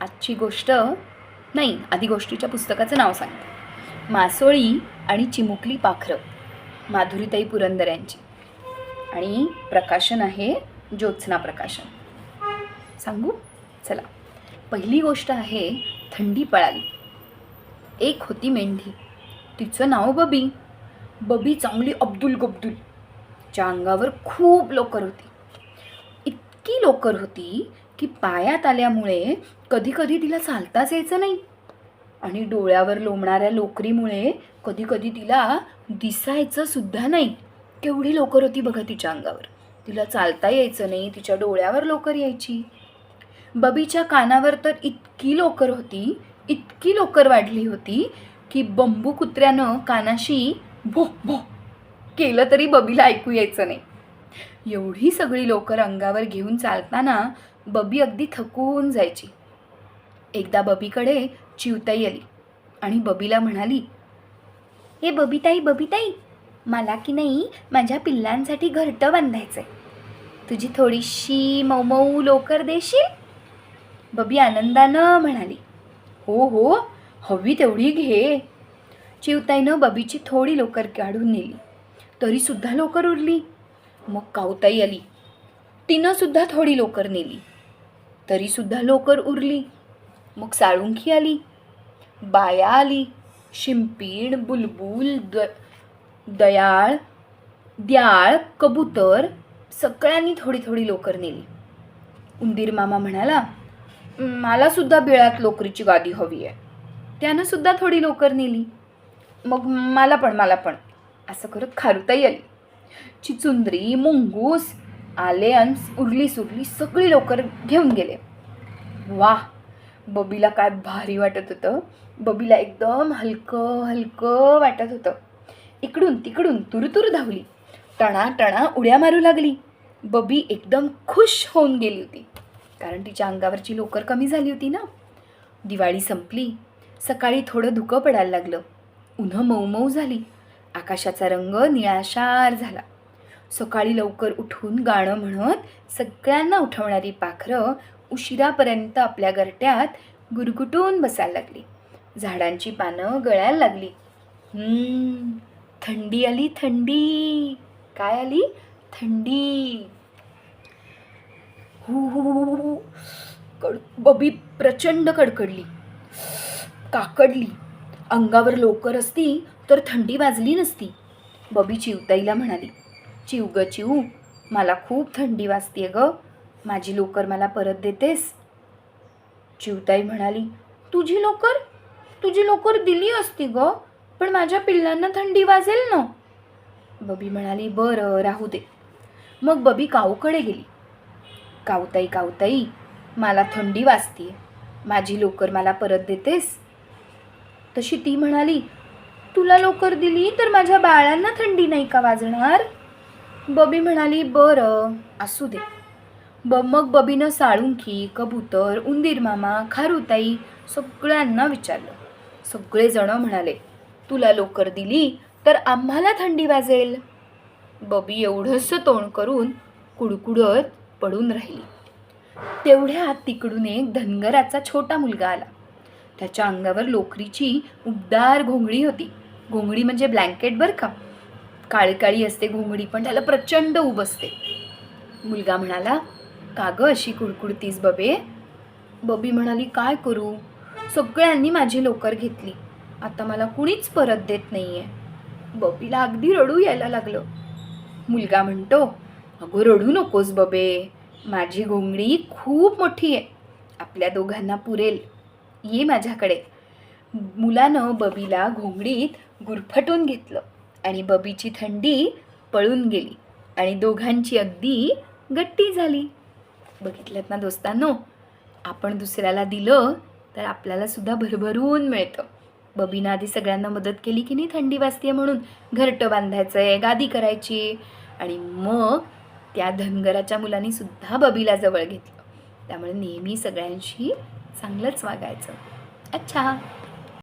आजची गोष्ट नाही आधी गोष्टीच्या पुस्तकाचं नाव सांगते मासोळी आणि चिमुकली पाखरं माधुरीताई पुरंदर यांची आणि प्रकाशन आहे ज्योत्सना प्रकाशन. सांगू? चला. पहिली गोष्ट आहे थंडी पळाली. एक होती मेंढी. तिचं नाव बबी. बबी चांगली अब्दुल गब्दुल. च्या अंगावर खूप लोकर होती. इतकी लोकर होती की पायात आल्यामुळे कधीकधी तिला चालताच यायचं नाही. आणि डोळ्यावर लोंबणाऱ्या लोकरीमुळे कधीकधी तिला दिसायचं सुद्धा नाही. केवढी लोकर होती बघा तिच्या अंगावर. तिला चालता यायचं नाही तिच्या डोळ्यावर लोकर यायची. बबीच्या कानावर तर इतकी लोकर होती इतकी लोकर वाढली होती की बंबू कुत्र्यानं कानाशी भो भो केलं तरी बबीला ऐकू यायचं नाही. एवढी सगळी लोकर अंगावर घेऊन चालताना बबी अगदी थकून जायची. एकदा बबीकडे चिवताई आली आणि बबीला म्हणाली हे बबीताई बबीताई मला की नाही माझ्या पिल्लांसाठी घरटं बांधायचंय. तुझी थोडीशी मऊ लोकर देशील? बबी आनंदानं म्हणाली हो हो हवी तेवढी घे. चिवताईनं बबीची थोडी लोकर काढून नेली तरीसुद्धा लोकर उरली. मग कावताई आली तिनंसुद्धा थोडी लोकर नेली. तरीसुद्धा लोकर उरली. मग साळुंखी आली. बाया आली. शिंपीण बुलबुल द दयाळ द्याळ कबूतर सगळ्यांनी थोडी थोडी लोकर नेली. उंदीर मामा म्हणाला मला सुद्धा बिळात लोकरीची गादी हवी आहे त्यानं सुद्धा थोडी लोकर नेली. मग मला पण मला पण. असं करत खारुताई आली. चिचुंदरी मुंगूस आले आणि उरली सुरली सगळी लोकर घेऊन गेले. वा बबीला काय भारी वाटत होतं. बबीला एकदम हलकं हलकं वाटत होतं. इकडून तिकडून तुरतुर धावली. टणा टणा उड्या मारू लागली. बबी एकदम खुश होऊन गेली होती. कारण तिच्या अंगावरची लोकर कमी झाली होती ना. दिवाळी संपली. सकाळी थोडं धुकं पडायला लागलं. उन्हं मऊ मऊ झाली. आकाशाचा रंग निळाशार झाला. सकाळी लवकर उठून गाणं म्हणत सगळ्यांना उठवणारी पाखरं उशिरापर्यंत आपल्या घरट्यात गुरगुटून बसायला लागली. झाडांची पानं गळायला लागली. थंडी आली थंडी. काय आली? थंडी. हु हु हु, हु. कड बबी प्रचंड कडकडली. काकडली. अंगावर लोकर असती तर थंडी वाजली नसती. बबी चिवताईला म्हणाली चिव ग चिव. मला खूप थंडी वाजते ग. माझी लोकर मला परत देतेस. चिवताई म्हणाली तुझी लोकर? तुझी लोकर दिली असती ग पण माझ्या पिल्लांना थंडी वाजेल ना. बबी म्हणाली बरं राहू दे. मग बबी काऊकडे गेली. कावताई कावताई मला थंडी वाजतीये. माझी लोकर मला परत देतेस. तशी ती म्हणाली तुला लोकर दिली तर माझ्या बाळांना थंडी नाही का वाजणार? बबी म्हणाली बरं असू दे. ब मग बबीनं साळुंखी कबूतर उंदीर मामा खारुताई सगळ्यांना विचारलं. सगळेजण म्हणाले तुला लोकर दिली तर आम्हाला थंडी वाजेल. बबी एवढंसं तोंड करून कुडकुडत पडून राहिली. तेवढ्यात तिकडून एक धनगराचा छोटा मुलगा आला. त्याच्या अंगावर लोकरीची उबदार घोंगडी होती. घोंगडी म्हणजे ब्लँकेट बरं का? काळी काळी असते घोंगडी पण त्याला प्रचंड उब असते. मुलगा म्हणाला का गं अशी कुडकुडतीस बबे. बबी म्हणाली काय करू? सगळ्यांनी माझी लोकर घेतली. आता मला कुणीच परत देत नाही आहे बबीला अगदी रडू यायला लागलं. मुलगा म्हणतो अगं रडू नकोस बबे. माझी घोंगडी खूप मोठी आहे. आपल्या दोघांना पुरेल. ये माझ्याकडे. मुलानं बबीला घोंगडीत गुरफटून घेतलं. आणि बबीची थंडी पळून गेली आणि दोघांची अगदी गट्टी झाली. बघितलं ना दोस्तांनो? आपण दुसऱ्याला दिलं तर आपल्याला सुद्धा भरभरून मिळतं. बबीनं आधी सगळ्यांना मदत केली की नाही थंडी वाजते म्हणून? घरटं बांधायचं आहे गादी करायची. आणि मग त्या धनगराच्या मुलांनी सुद्धा बबीला जवळ घेतलं. त्यामुळे नेहमी सगळ्यांशी चांगलंच वागायचं. अच्छा!